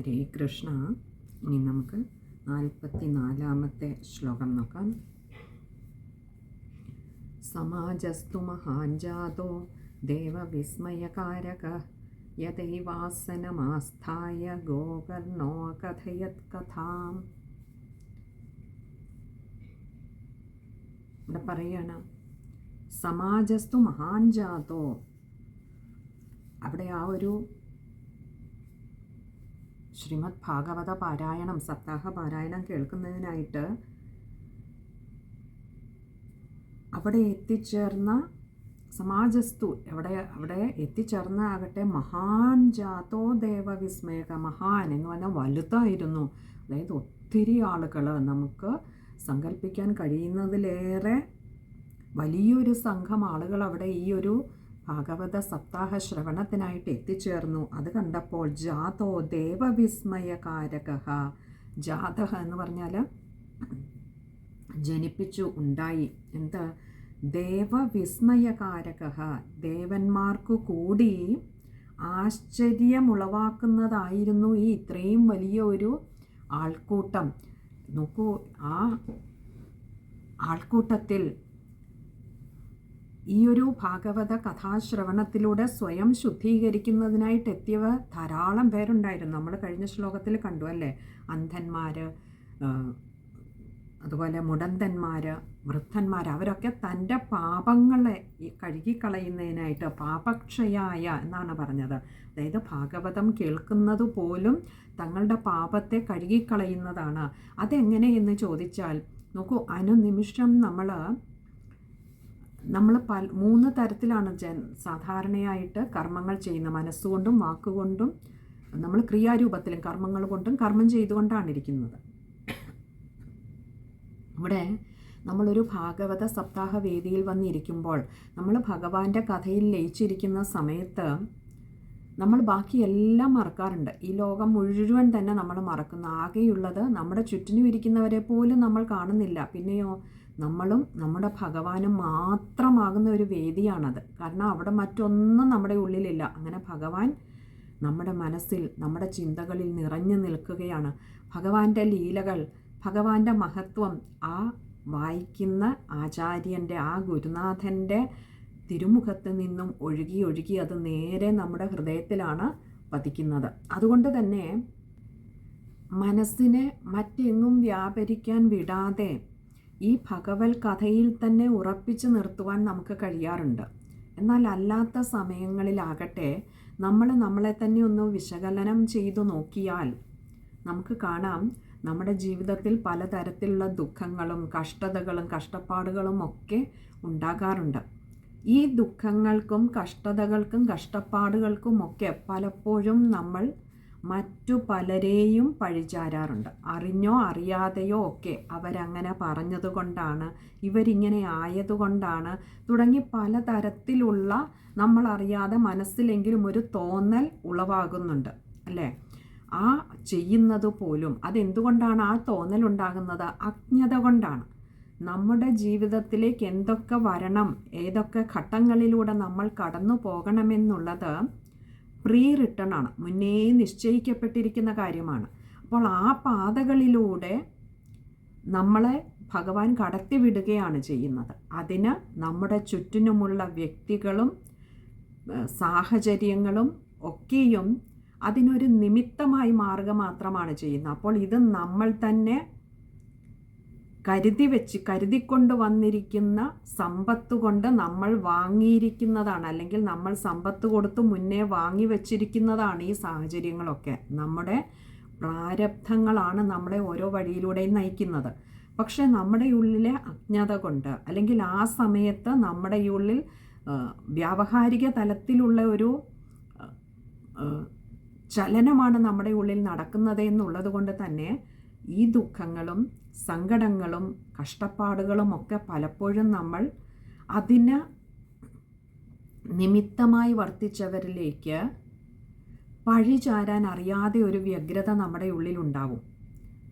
ഹരേ കൃഷ്ണ ഇനി നമുക്ക് നാൽപ്പത്തി നാലാമത്തെ ശ്ലോകം നോക്കാം. സമാജസ്തു മഹാഞ്ജാതോ ദേവവിസ്മയകാരക യഥൈവാസനമാസ്ഥായ ഗോകർണോ കഥയത് കഥാം. ഇവിടെ പറയാണ് സമാജസ്തു മഹാഞ്ജാതോ. അവിടെ ആ ഒരു ശ്രീമദ് ഭാഗവത പാരായണം സപ്താഹ പാരായണം കേൾക്കുന്നതിനായിട്ട് അവിടെ എത്തിച്ചേർന്ന സമാജസ്തു എവിടെ അവിടെ എത്തിച്ചേർന്ന ആകട്ടെ മഹാൻ ജാതോ ദേവവിസ്മയക മഹാൻ എന്ന് പറഞ്ഞാൽ വലുതായിരുന്നു. അതായത് ഒത്തിരി ആളുകൾ നമുക്ക് സങ്കല്പിക്കാൻ കഴിയുന്നതിലേറെ വലിയൊരു സംഘം ആളുകൾ അവിടെ ഈ ഒരു ഭാഗവത സപ്താഹ ശ്രവണത്തിനായിട്ട് എത്തിച്ചേർന്നു. അത് കണ്ടപ്പോൾ ജാതോ ദേവവിസ്മയകാരക ജാതഹ എന്ന് പറഞ്ഞാൽ ജനിപ്പിച്ചു ഉണ്ടായി. എന്താ? ദേവവിസ്മയകാരക ദേവന്മാർക്കു കൂടി ആശ്ചര്യമുളവാക്കുന്നതായിരുന്നു ഈ ഇത്രയും വലിയ ഒരു ആൾക്കൂട്ടം. നോക്കൂ ആ ആൾക്കൂട്ടത്തിൽ ഈ ഒരു ഭാഗവത കഥാശ്രവണത്തിലൂടെ സ്വയം ശുദ്ധീകരിക്കുന്നതിനായിട്ട് എത്തിയവ ധാരാളം പേരുണ്ടായിരുന്നു. നമ്മൾ കഴിഞ്ഞ ശ്ലോകത്തിൽ കണ്ടു അല്ലേ? അന്ധന്മാർ അതുപോലെ മുടന്തന്മാർ വൃദ്ധന്മാർ അവരൊക്കെ തന്റെ പാപങ്ങളെ കഴുകിക്കളയുന്നതിനായിട്ട് പാപക്ഷയായ എന്നാണ് പറഞ്ഞത്. അതായത് ഭാഗവതം കേൾക്കുന്നത് പോലും തങ്ങളുടെ പാപത്തെ കഴുകിക്കളയുന്നതാണ്. അതെങ്ങനെ എന്ന് ചോദിച്ചാൽ നോക്കൂ അനുനിമിഷം നമ്മൾ നമ്മൾ പല മൂന്ന് തരത്തിലാണ് ജൻ സാധാരണയായിട്ട് കർമ്മങ്ങൾ ചെയ്യുന്നത് മനസ്സുകൊണ്ടും വാക്കുകൊണ്ടും നമ്മൾ ക്രിയാരൂപത്തിലും കർമ്മങ്ങൾ കൊണ്ടും കർമ്മം ചെയ്തുകൊണ്ടാണ് ഇരിക്കുന്നത്. ഇവിടെ നമ്മളൊരു ഭാഗവത സപ്താഹ വേദിയിൽ വന്നിരിക്കുമ്പോൾ നമ്മൾ ഭഗവാന്റെ കഥയിൽ ലയിച്ചിരിക്കുന്ന സമയത്ത് നമ്മൾ ബാക്കി എല്ലാം മറക്കാറുണ്ട്. ഈ ലോകം മുഴുവൻ തന്നെ നമ്മൾ മറക്കുന്നു. ആകെയുള്ളത് നമ്മുടെ ചുറ്റിനും ഇരിക്കുന്നവരെ പോലും നമ്മൾ കാണുന്നില്ല. പിന്നെയോ നമ്മളും നമ്മുടെ ഭഗവാനും മാത്രമാകുന്ന ഒരു വേദിയാണത്. കാരണം അവിടെ മറ്റൊന്നും നമ്മുടെ ഉള്ളിലില്ല. അങ്ങനെ ഭഗവാൻ നമ്മുടെ മനസ്സിൽ നമ്മുടെ ചിന്തകളിൽ നിറഞ്ഞു നിൽക്കുകയാണ്. ഭഗവാന്റെ ലീലകൾ ഭഗവാന്റെ മഹത്വം ആ വായിക്കുന്ന ആചാര്യന്റെ ആ ഗുരുനാഥന്റെ തിരുമുഖത്ത് നിന്നും ഒഴുകി ഒഴുകി അത് നേരെ നമ്മുടെ ഹൃദയത്തിലാണ് പതിക്കുന്നത്. അതുകൊണ്ട് തന്നെ മനസ്സിനെ മറ്റെങ്ങും വ്യാപരിക്കാൻ വിടാതെ ഈ ഭഗവൽ കഥയിൽ തന്നെ ഉറപ്പിച്ചു നിർത്തുവാൻ നമുക്ക് കഴിയാറുണ്ട്. എന്നാൽ അല്ലാത്ത സമയങ്ങളിലാകട്ടെ നമ്മൾ നമ്മളെ തന്നെ ഒന്ന് വിശകലനം ചെയ്തു നോക്കിയാൽ നമുക്ക് കാണാം നമ്മുടെ ജീവിതത്തിൽ പലതരത്തിലുള്ള ദുഃഖങ്ങളും കഷ്ടതകളും കഷ്ടപ്പാടുകളും ഒക്കെ ഉണ്ടാകാറുണ്ട്. ഈ ദുഃഖങ്ങൾക്കും കഷ്ടതകൾക്കും കഷ്ടപ്പാടുകൾക്കും ഒക്കെ പലപ്പോഴും നമ്മൾ മറ്റു പലരെയും പഴിചാരാറുണ്ട്. അറിഞ്ഞോ അറിയാതെയോ ഒക്കെ അവരങ്ങനെ പറഞ്ഞതുകൊണ്ടാണ് ഇവരിങ്ങനെ ആയതുകൊണ്ടാണ് തുടങ്ങി പലതരത്തിലുള്ള നമ്മളറിയാതെ മനസ്സിലെങ്കിലും ഒരു തോന്നൽ ഉളവാകുന്നുണ്ട് അല്ലേ? ആ ചെയ്യുന്നത് പോലും അതെന്തുകൊണ്ടാണ് ആ തോന്നൽ ഉണ്ടാകുന്നത്? അജ്ഞത കൊണ്ടാണ്. നമ്മുടെ ജീവിതത്തിലേക്ക് എന്തൊക്കെ വരണം ഏതൊക്കെ ഘട്ടങ്ങളിലൂടെ നമ്മൾ കടന്നു പോകണമെന്നുള്ളത് പ്രീ റിട്ടേൺ ആണ്. മുന്നേ നിശ്ചയിക്കപ്പെട്ടിരിക്കുന്ന കാര്യമാണ്. അപ്പോൾ ആ പാതകളിലൂടെ നമ്മളെ ഭഗവാൻ കടത്തിവിടുകയാണ് ചെയ്യുന്നത്. അതിന് നമ്മുടെ ചുറ്റിനുമുള്ള വ്യക്തികളും സാഹചര്യങ്ങളും ഒക്കെയും അതിനൊരു നിമിത്തമായി മാറുക മാത്രമാണ് ചെയ്യുന്നത്. അപ്പോൾ ഇത് നമ്മൾ തന്നെ കരുതി വെച്ച് കരുതിക്കൊണ്ട് വന്നിരിക്കുന്ന സമ്പത്ത് കൊണ്ട് നമ്മൾ വാങ്ങിയിരിക്കുന്നതാണ്. അല്ലെങ്കിൽ നമ്മൾ സമ്പത്ത് കൊടുത്ത് മുന്നേ വാങ്ങി വെച്ചിരിക്കുന്നതാണ് ഈ സാഹചര്യങ്ങളൊക്കെ. നമ്മുടെ പ്രാരബ്ധങ്ങളാണ് നമ്മളെ ഓരോ വഴിയിലൂടെയും നയിക്കുന്നത്. പക്ഷേ നമ്മുടെ ഉള്ളിലെ അജ്ഞത കൊണ്ട് അല്ലെങ്കിൽ ആ സമയത്ത് നമ്മുടെ ഉള്ളിൽ വ്യാവഹാരിക തലത്തിലുള്ള ഒരു ചലനമാണ് നമ്മുടെ ഉള്ളിൽ നടക്കുന്നത് എന്നുള്ളത് കൊണ്ട് തന്നെ ഈ ദുഃഖങ്ങളും സങ്കടങ്ങളും കഷ്ടപ്പാടുകളും ഒക്കെ പലപ്പോഴും നമ്മൾ അതിന് നിമിത്തമായി വർത്തിച്ചവരിലേക്ക് പഴിചാരാൻ അറിയാതെ ഒരു വ്യഗ്രത നമ്മുടെ ഉള്ളിലുണ്ടാവും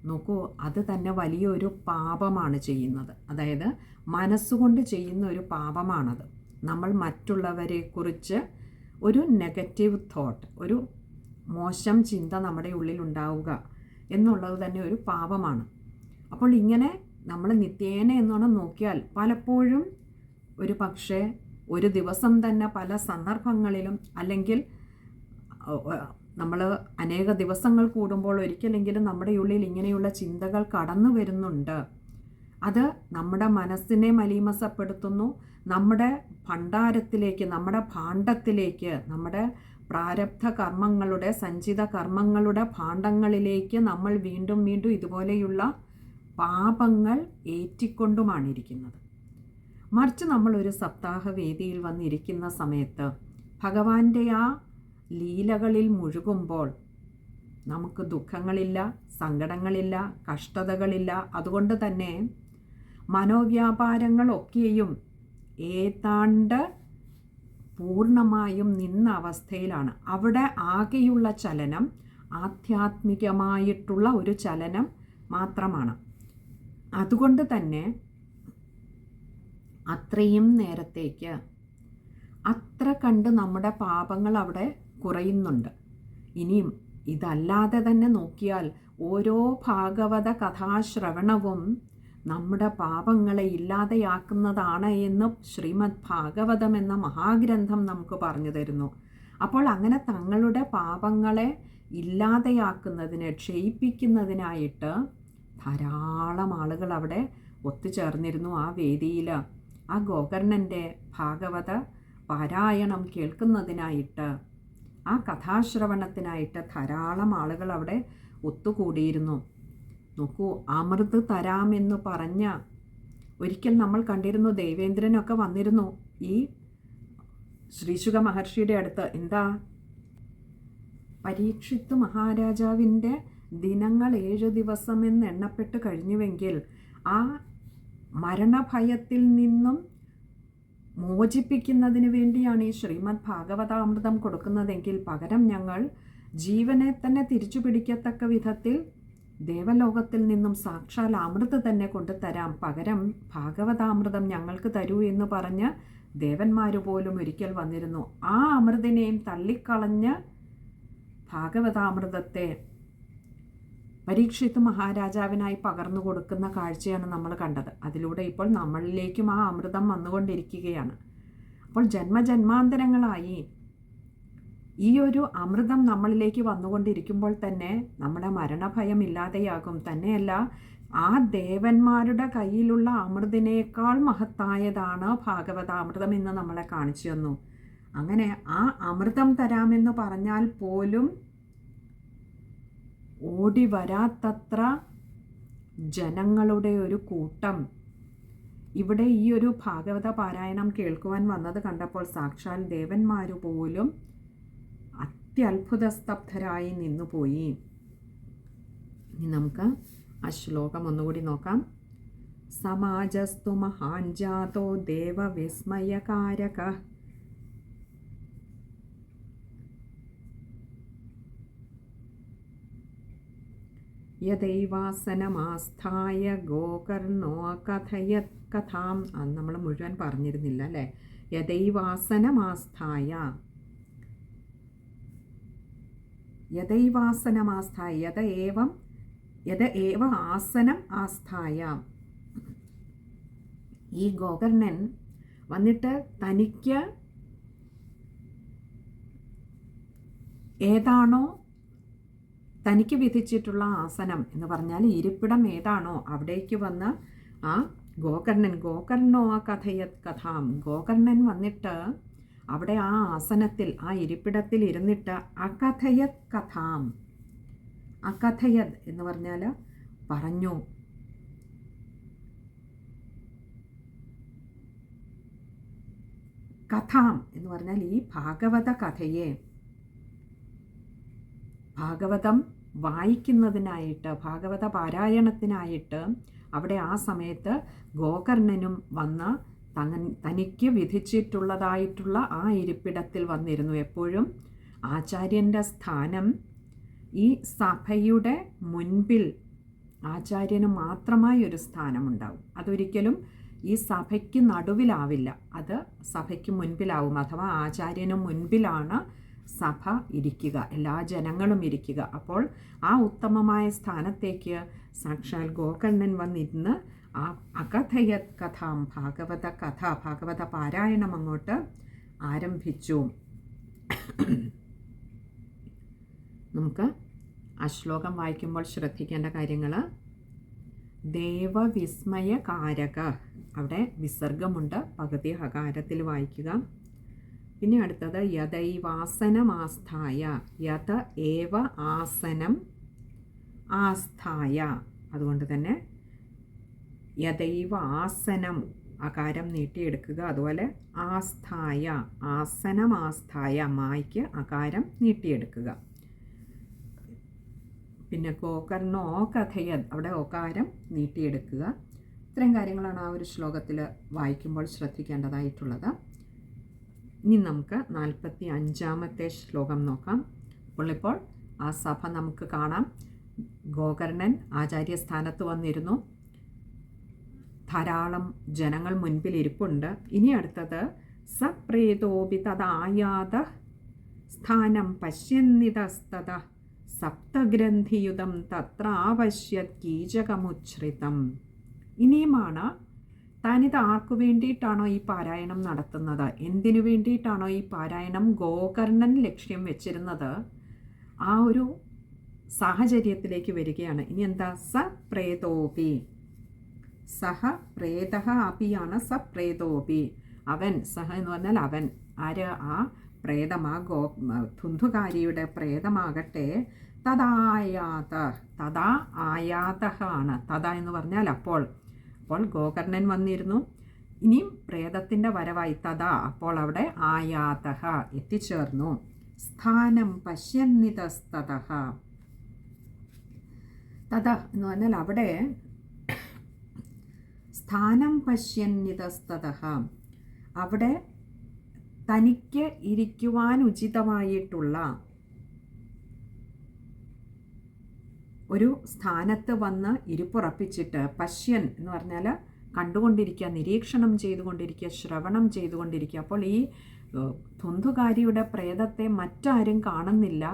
നോക്കൂ അത് തന്നെ വലിയൊരു പാപമാണ് ചെയ്യുന്നത്. അതായത് മനസ്സുകൊണ്ട് ചെയ്യുന്ന ഒരു പാപമാണത്. നമ്മൾ മറ്റുള്ളവരെക്കുറിച്ച് ഒരു നെഗറ്റീവ് തോട്ട് ഒരു മോശം ചിന്ത നമ്മുടെ ഉള്ളിൽ ഉണ്ടാവുക എന്നുള്ളത് തന്നെ ഒരു പാപമാണ്. അപ്പോൾ ഇങ്ങനെ നമ്മൾ നിത്യേന എന്നോണം നോക്കിയാൽ പലപ്പോഴും ഒരു പക്ഷേ ഒരു ദിവസം തന്നെ പല സന്ദർഭങ്ങളിലും അല്ലെങ്കിൽ നമ്മൾ അനേക ദിവസങ്ങൾ കൂടുമ്പോൾ ഒരിക്കലെങ്കിലും നമ്മുടെ ഉള്ളിൽ ഇങ്ങനെയുള്ള ചിന്തകൾ കടന്നു വരുന്നുണ്ട്. അത് നമ്മുടെ മനസ്സിനെ മലീമസപ്പെടുത്തുന്നു. നമ്മുടെ ഭണ്ഡാരത്തിലേക്ക് നമ്മുടെ ഭാണ്ഡത്തിലേക്ക് നമ്മുടെ പ്രാരബ്ധ കർമ്മങ്ങളുടെ സഞ്ചിത കർമ്മങ്ങളുടെ ഭാണ്ഡങ്ങളിലേക്ക് നമ്മൾ വീണ്ടും വീണ്ടും ഇതുപോലെയുള്ള പാപങ്ങൾ ഏറ്റിക്കൊണ്ടുമാണിരിക്കുന്നത്. മറിച്ച് നമ്മളൊരു സപ്താഹ വേദിയിൽ വന്നിരിക്കുന്ന സമയത്ത് ഭഗവാന്റെ ആ ലീലകളിൽ മുഴുകുമ്പോൾ നമുക്ക് ദുഃഖങ്ങളില്ല സങ്കടങ്ങളില്ല കഷ്ടതകളില്ല. അതുകൊണ്ട് തന്നെ മനോവ്യാപാരങ്ങളൊക്കെയും ഏതാണ്ട് പൂർണമായും നിന്ന അവസ്ഥയിലാണ്. അവിടെ ആകെയുള്ള ചലനം ആധ്യാത്മികമായിട്ടുള്ള ഒരു ചലനം മാത്രമാണ്. അതുകൊണ്ട് തന്നെ അത്രയും നേരത്തേക്ക് അത്ര കണ്ട് നമ്മുടെ പാപങ്ങൾ അവിടെ കുറയുന്നുണ്ട്. ഇനിയും ഇതല്ലാതെ തന്നെ നോക്കിയാൽ ഓരോ ഭാഗവത കഥാശ്രവണവും നമ്മുടെ പാപങ്ങളെ ഇല്ലാതെയാക്കുന്നതാണ് എന്ന് ശ്രീമദ് ഭാഗവതം എന്ന മഹാഗ്രന്ഥം നമുക്ക് പറഞ്ഞു തരുന്നു. അപ്പോൾ അങ്ങനെ തങ്ങളുടെ പാപങ്ങളെ ഇല്ലാതെയാക്കുന്നതിന് ക്ഷയിപ്പിക്കുന്നതിനായിട്ട് ധാരാളം ആളുകൾ അവിടെ ഒത്തുചേർന്നിരുന്നു ആ വേദിയിൽ ആ ഗോകർണന്റെ ഭാഗവത പാരായണം കേൾക്കുന്നതിനായിട്ട് ആ കഥാശ്രവണത്തിനായിട്ട് ധാരാളം ആളുകൾ അവിടെ ഒത്തുകൂടിയിരുന്നു. നോക്കൂ അമൃത് തരാമെന്ന് പറഞ്ഞ ഒരിക്കൽ നമ്മൾ കണ്ടിരുന്നു ദേവേന്ദ്രനൊക്കെ വന്നിരുന്നു ഈ ശ്രീശുഖ മഹർഷിയുടെ അടുത്ത്. എന്താ? പരീക്ഷിത്ത് മഹാരാജാവിന്റെ ദിനങ്ങൾ ഏഴ് ദിവസം എന്ന് എണ്ണപ്പെട്ട് കഴിഞ്ഞുവെങ്കിൽ ആ മരണഭയത്തിൽ നിന്നും മോചിപ്പിക്കുന്നതിന് വേണ്ടിയാണ് ഈ ശ്രീമദ് ഭാഗവതാമൃതം കൊടുക്കുന്നതെങ്കിൽ പകരം ഞങ്ങൾ ജീവനെ തന്നെ തിരിച്ചു പിടിക്കത്തക്ക വിധത്തിൽ ദേവലോകത്തിൽ നിന്നും സാക്ഷാൽ അമൃത് തന്നെ കൊണ്ടുതരാം പകരം ഭാഗവതാമൃതം ഞങ്ങൾക്ക് തരൂ എന്ന് പറഞ്ഞ് ദേവന്മാർ പോലും ഒരിക്കൽ വന്നിരുന്നു. ആ അമൃതിനെയും തള്ളിക്കളഞ്ഞ് ഭാഗവതാമൃതത്തെ പരീക്ഷിത്ത് മഹാരാജാവിനായി പകർന്നു കൊടുക്കുന്ന കാഴ്ചയാണ് നമ്മൾ കണ്ടത്. അതിലൂടെ ഇപ്പോൾ നമ്മളിലേക്കും ആ അമൃതം വന്നുകൊണ്ടിരിക്കുകയാണ്. അപ്പോൾ ജന്മജന്മാന്തരങ്ങളായി ഈ ഒരു അമൃതം നമ്മളിലേക്ക് വന്നുകൊണ്ടിരിക്കുമ്പോൾ തന്നെ നമ്മുടെ മരണഭയം ഇല്ലാതെയാകും തന്നെയല്ല ആ ദേവന്മാരുടെ കയ്യിലുള്ള അമൃതിനേക്കാൾ മഹത്തായതാണ് ഭാഗവതാമൃതം എന്ന് നമ്മളെ കാണിച്ചു തന്നു. അങ്ങനെ ആ അമൃതം തരാമെന്ന് പറഞ്ഞാൽ പോലും ഓടി വരാത്തത്ര ജനങ്ങളുടെ ഒരു കൂട്ടം. ഇവിടെ ഈ ഒരു ഭാഗവത പാരായണം കേൾക്കുവാൻ വന്നത് കണ്ടപ്പോൾ സാക്ഷാൽ ദേവന്മാർ പോലും അത്യത്ഭുതസ്തബ്ധരായി നിന്നുപോയി. ഇനി നമുക്ക് ആ ശ്ലോകം ഒന്നുകൂടി നോക്കാം. സമാജസ്തു മഹാൻ ജാതോ ദേവവിസ്മയകാരക. യദൈവാസനമാസ്ഥായ ഗോകർണോ കഥയത് കഥാം അത് നമ്മൾ മുഴുവൻ പറഞ്ഞിരുന്നില്ല അല്ലേ? യദൈവാസനമാസ്ഥായ യദൈവാസനമാസ്ഥായ യഥ ഏവം യഥ ഏവ ആസനം ആസ്ഥായ. ഈ ഗോകർണൻ വന്നിട്ട് തനിക്ക് ഏതാണോ തനിക്ക് വിധിച്ചിട്ടുള്ള ആസനം എന്ന് പറഞ്ഞാൽ ഇരിപ്പിടം ഏതാണോ അവിടേക്ക് വന്ന് ആ ഗോകർണൻ ഗോകർണോ ആ കഥയത് കഥാം. ഗോകർണൻ വന്നിട്ട് അവിടെ ആ ആസനത്തിൽ ആ ഇരിപ്പിടത്തിൽ ഇരുന്നിട്ട് അകഥയത് കഥാം. അകഥയത് എന്ന് പറഞ്ഞാൽ പറഞ്ഞു. കഥാം എന്ന് പറഞ്ഞാൽ ഈ ഭാഗവത കഥയെ. ഭാഗവതം വായിക്കുന്നതിനായിട്ട് ഭാഗവത പാരായണത്തിനായിട്ട് അവിടെ ആ സമയത്ത് ഗോകർണനും വന്ന് തങ്ങൻ തനിക്ക് വിധിച്ചിട്ടുള്ളതായിട്ടുള്ള ആ ഇരിപ്പിടത്തിൽ വന്നിരുന്നു. എപ്പോഴും ആചാര്യന്റെ സ്ഥാനം ഈ സഭയുടെ മുൻപിൽ ആചാര്യന് മാത്രമായി ഒരു സ്ഥാനമുണ്ടാവും. അതൊരിക്കലും ഈ സഭയ്ക്ക് നടുവിലാവില്ല. അത് സഭയ്ക്ക് മുൻപിലാവും. അഥവാ ആചാര്യന് മുൻപിലാണ് സഭ ഇരിക്കുക എല്ലാ ജനങ്ങളും ഇരിക്കുക. അപ്പോൾ ആ ഉത്തമമായ സ്ഥാനത്തേക്ക് സാക്ഷാൽ ഗോകർണൻ വന്നിരുന്ന് ആ അകഥയത് കഥാം ഭാഗവത കഥ ഭാഗവത പാരായണം അങ്ങോട്ട് ആരംഭിച്ചു. നമുക്ക് ആ ശ്ലോകം വായിക്കുമ്പോൾ ശ്രദ്ധിക്കേണ്ട കാര്യങ്ങൾ. ദേവവിസ്മയകാരക. അവിടെ വിസർഗമുണ്ട്. പകുതി ഹകാരത്തിൽ വായിക്കുക. പിന്നെ അടുത്തത് യഥൈവാസനമാസ്ഥായ യഥ ഏവ ആസനം ആസ്ഥായ. അതുകൊണ്ട് തന്നെ യഥൈവ ആസനം അകാരം നീട്ടിയെടുക്കുക അതുപോലെ ആസ്ഥായ ആസനമാസ്ഥായ മായ്ക്ക് അകാരം നീട്ടിയെടുക്കുക. പിന്നെ ഗോകർണോ കഥയ അവിടെ ഓകാരം നീട്ടിയെടുക്കുക. ഇത്തരം കാര്യങ്ങളാണ് ആ ഒരു ശ്ലോകത്തിൽ വായിക്കുമ്പോൾ ശ്രദ്ധിക്കേണ്ടതായിട്ടുള്ളത്. ഇനി നമുക്ക് നാൽപ്പത്തി അഞ്ചാമത്തെ ശ്ലോകം നോക്കാം. അപ്പോൾ ഇപ്പോൾ ആ സഭ നമുക്ക് കാണാം. ഗോകർണൻ ആചാര്യസ്ഥാനത്ത് വന്നിരുന്നു. ധാരാളം ജനങ്ങൾ മുൻപിൽ ഇരിപ്പുണ്ട്. ഇനി അടുത്തത് സപ്രേതോപി തദായാത സ്ഥാനം പശ്യന്നിതസ്തത സപ്തഗ്രന്ഥിയുതം തത്രാവശ്യത് കീചകമുച്ഛ്രിതം ഇനിയുമാണ് താനിത് ആർക്കു വേണ്ടിയിട്ടാണോ ഈ പാരായണം നടത്തുന്നത്? എന്തിനു വേണ്ടിയിട്ടാണോ ഈ പാരായണം ഗോകർണൻ ലക്ഷ്യം വെച്ചിരുന്നത്? ആ ഒരു സാഹചര്യത്തിലേക്ക് വരികയാണ്. ഇനി എന്താ? സ പ്രേതോപി സഹ പ്രേത അപിയാണ് സ പ്രേതോപി അവൻ സഹ എന്ന് പറഞ്ഞാൽ അവൻ. ആര്? ആ പ്രേതമാ ഗോ ധുന്ധുകാരിയുടെ പ്രേതമാകട്ടെ. തഥായാത തഥാ ആയാത ആണ്. തഥ എന്ന് പറഞ്ഞാൽ അപ്പോൾ അപ്പോൾ ഗോകർണൻ വന്നിരുന്നു. ഇനിയും പ്രേതത്തിന്റെ വരവായി തഥാ അപ്പോൾ അവിടെ ആയാതഹ എത്തിച്ചേർന്നു. സ്ഥാനം പശ്യന്നിതസ്തത തഥ എന്ന് പറഞ്ഞാൽ അവിടെ സ്ഥാനം പശ്യന്നിതസ്തത അവിടെ തനിക്ക് ഇരിക്കുവാൻ ഉചിതമായിട്ടുള്ള ഒരു സ്ഥാനത്ത് വന്ന് ഇരിപ്പുറപ്പിച്ചിട്ട് പശ്യൻ എന്ന് പറഞ്ഞാൽ കണ്ടുകൊണ്ടിരിക്കുക നിരീക്ഷണം ചെയ്തുകൊണ്ടിരിക്കുക ശ്രവണം ചെയ്തുകൊണ്ടിരിക്കുക. അപ്പോൾ ഈ ധുന്ധുകാരിയുടെ പ്രേതത്തെ മറ്റാരും കാണുന്നില്ല.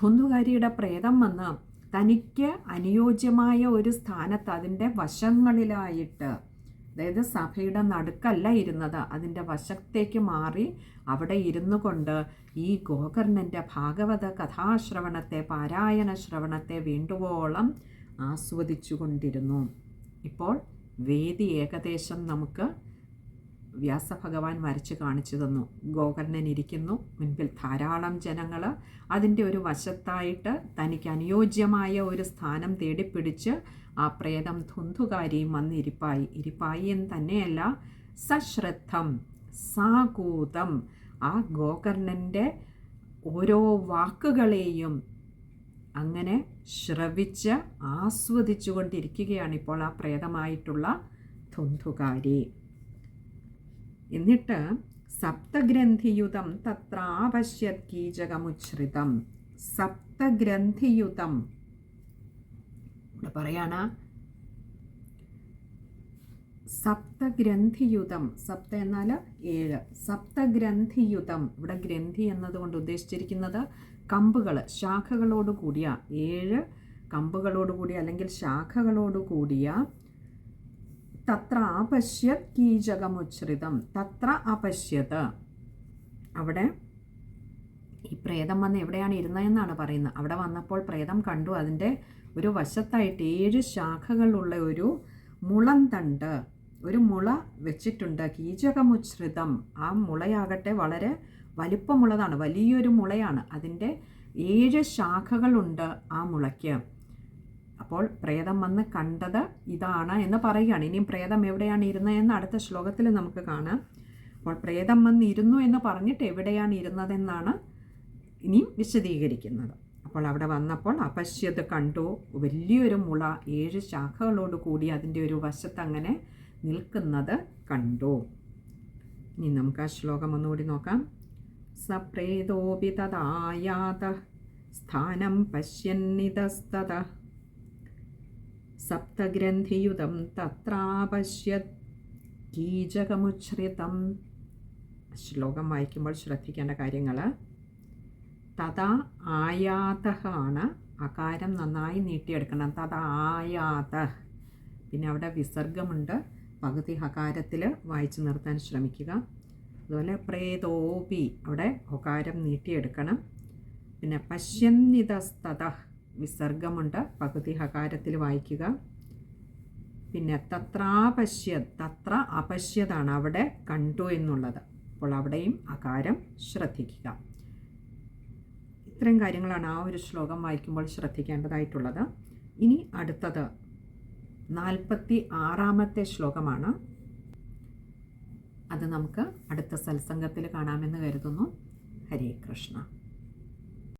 ധുന്ധുകാരിയുടെ പ്രേതം വന്ന് തനിക്ക് അനുയോജ്യമായ ഒരു സ്ഥാനത്ത് അതിന്റെ വശങ്ങളിലായിട്ട് അതായത് സഭയുടെ നടുക്കല്ല ഇരുന്നത്. അതിന്റെ വശത്തേക്ക് മാറി അവിടെ ഇരുന്നു കൊണ്ട് ഈ ഗോകർണന്റെ ഭാഗവത കഥാശ്രവണത്തെ പാരായണ ശ്രവണത്തെ വേണ്ടുവോളം ആസ്വദിച്ചു കൊണ്ടിരുന്നു. ഇപ്പോൾ വേദി ഏകദേശം നമുക്ക് വ്യാസഭഗവാൻ വരച്ച് കാണിച്ചു തന്നു. ഗോകർണൻ ഇരിക്കുന്നു. മുൻപിൽ ധാരാളം ജനങ്ങൾ അതിന്റെ ഒരു വശത്തായിട്ട് തനിക്ക് അനുയോജ്യമായ ഒരു സ്ഥാനം തേടിപ്പിടിച്ച് ആ പ്രേതം ധുന്ധുകാരിയും വന്ന് ഇരിപ്പായി എന്ന് തന്നെയല്ല സശ്രദ്ധം സാകൂതം ആ ഗോകർണന്റെ ഓരോ വാക്കുകളെയും അങ്ങനെ ശ്രവിച്ച് ആസ്വദിച്ചു കൊണ്ടിരിക്കുകയാണ് ഇപ്പോൾ ആ പ്രേതമായിട്ടുള്ള ധുന്ധുകാരി. എന്നിട്ട് സപ്തഗ്രന്ഥിയുതം തത്രാവശ്യത് കീചകമുച്ഛ്രിതം സപ്തഗ്രന്ഥിയുതം ഇവിടെ പറയാണ് സപ്തഗ്രന്ഥിയുതം സപ്ത എന്നാൽ ഏഴ്. സപ്തഗ്രന്ഥിയുതം ഇവിടെ ഗ്രന്ഥി എന്നതുകൊണ്ട് ഉദ്ദേശിച്ചിരിക്കുന്നത് കമ്പുകൾ ശാഖകളോട് കൂടിയ ഏഴ് കമ്പുകളോട് കൂടിയ അല്ലെങ്കിൽ ശാഖകളോട് കൂടിയ തത്ര അപശ്യത് കീചകമുച്ഛ്രിതം. തത്ര അപശ്യത്. അവിടെ ഈ പ്രേതം വന്ന് എവിടെയാണ് ഇരുന്നതെന്നാണ് പറയുന്നത്. അവിടെ വന്നപ്പോൾ പ്രേതം കണ്ടു. അതിന്റെ ഒരു വശത്തായിട്ട് ഏഴ് ശാഖകളുള്ള ഒരു മുളം തണ്ട് ഒരു മുള വെച്ചിട്ടുണ്ട്. കീചകമുശ്രിതം ആ മുളയാകട്ടെ വളരെ വലിപ്പമുള്ളതാണ്. വലിയൊരു മുളയാണ്. അതിന്റെ ഏഴ് ശാഖകളുണ്ട് ആ മുളയ്ക്ക്. അപ്പോൾ പ്രേതം വന്ന് കണ്ടത് ഇതാണ് എന്ന് പറയുകയാണ്. ഇനിയും പ്രേതം എവിടെയാണ് ഇരുന്നതെന്ന് അടുത്ത ശ്ലോകത്തിൽ നമുക്ക് കാണാം. അപ്പോൾ പ്രേതം വന്ന് ഇരുന്നു എന്ന് പറഞ്ഞിട്ട് എവിടെയാണ് ഇരുന്നതെന്നാണ് ഇനിയും വിശദീകരിക്കുന്നത്. അപ്പോൾ അവിടെ വന്നപ്പോൾ അപശ്യത് കണ്ടു. വലിയൊരു മുള ഏഴ് ശാഖകളോട് കൂടി അതിന്റെ ഒരു വശത്ത് അങ്ങനെ നിൽക്കുന്നത് കണ്ടു. ഇനി നമുക്ക് ആ ശ്ലോകം ഒന്നുകൂടി നോക്കാം. സപ്രേതോപി തദായാത സ്ഥാനം പശ്യന്നിതസ്തത സപ്തഗ്രന്ഥിയുതം തത്രാപശ്യത് കീചകമുച്ഛ്രിതം. ശ്ലോകം വായിക്കുമ്പോൾ ശ്രദ്ധിക്കേണ്ട കാര്യങ്ങൾ തഥാ ആയാതഹ ആണ്. അകാരം നന്നായി നീട്ടിയെടുക്കണം. തഥാ ആയാത പിന്നെ അവിടെ വിസർഗമുണ്ട്. പകുതി ഹകാരത്തിൽ വായിച്ചു നിർത്താൻ ശ്രമിക്കുക. അതുപോലെ പ്രേതോപി അവിടെ ഹകാരം നീട്ടിയെടുക്കണം. പിന്നെ പശ്യന്നിതസ്തത വിസർഗമുണ്ട്. പകുതി ഹകാരത്തിൽ വായിക്കുക. പിന്നെ തത്രാപശ്യ തത്ര അപശ്യതാണ് അവിടെ കണ്ടു എന്നുള്ളത്. അപ്പോൾ അവിടെയും അകാരം ശ്രദ്ധിക്കുക. ഇത്രയും കാര്യങ്ങളാണ് ആ ഒരു ശ്ലോകം വായിക്കുമ്പോൾ ശ്രദ്ധിക്കേണ്ടതായിട്ടുള്ളത്. ഇനി അടുത്തത് നാൽപ്പത്തി ആറാമത്തെ ശ്ലോകമാണ്. അത് നമുക്ക് അടുത്ത സത്സംഗത്തിൽ കാണാമെന്ന് കരുതുന്നു. ഹരേ കൃഷ്ണ.